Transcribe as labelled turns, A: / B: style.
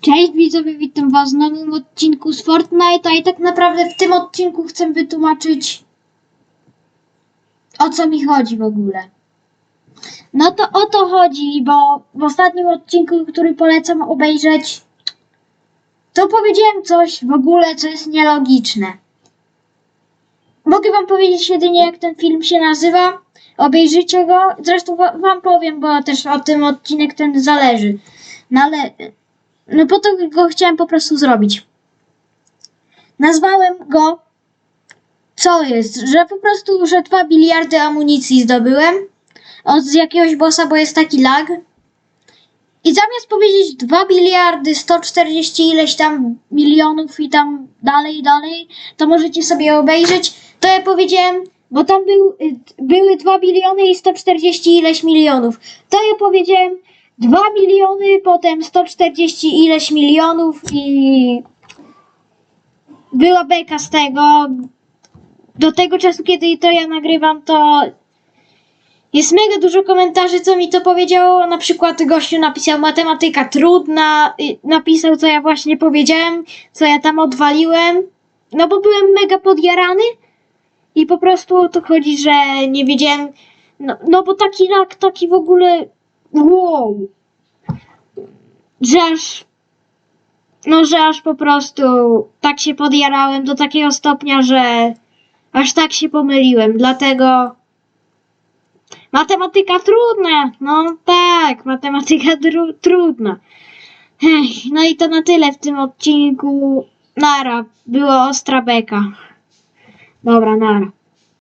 A: Cześć widzowie, witam was w nowym odcinku z Fortnite'a i tak naprawdę w tym odcinku chcę wytłumaczyć o co mi chodzi w ogóle. No to o to chodzi, bo w ostatnim odcinku, który polecam obejrzeć, to powiedziałem coś w ogóle, co jest nielogiczne. Mogę wam powiedzieć jedynie, jak ten film się nazywa. Obejrzyjcie go. Zresztą wa- wam powiem, bo też o tym odcinek ten zależy. No ale no po to go chciałem po prostu zrobić. Nazwałem go co jest, że po prostu, że 2 biliardy amunicji zdobyłem od jakiegoś bossa, bo jest taki lag. I zamiast powiedzieć 2 biliardy 140 ileś tam milionów i tam dalej, dalej, to możecie sobie obejrzeć, to ja powiedziałem, bo tam był, były 2 biliony i 140 ileś milionów. To ja powiedziałem 2 miliony, potem 140 ileś milionów i była beka z tego. Do tego czasu, kiedy to ja nagrywam, to jest mega dużo komentarzy, co mi to powiedziało. Na przykład gościu napisał matematyka trudna, y, napisał, co ja właśnie powiedziałem, co ja tam odwaliłem. No bo byłem mega podjarany i po prostu o to chodzi, że nie wiedziałem. No, no bo taki rak, taki w ogóle. Wow że aż, no, że aż po prostu tak się podjarałem do takiego stopnia, że aż tak się pomyliłem. Dlatego matematyka trudna. No tak, matematyka tru, trudna. Ech, no i to na tyle w tym odcinku. Nara, była ostra beka. Dobra, nara.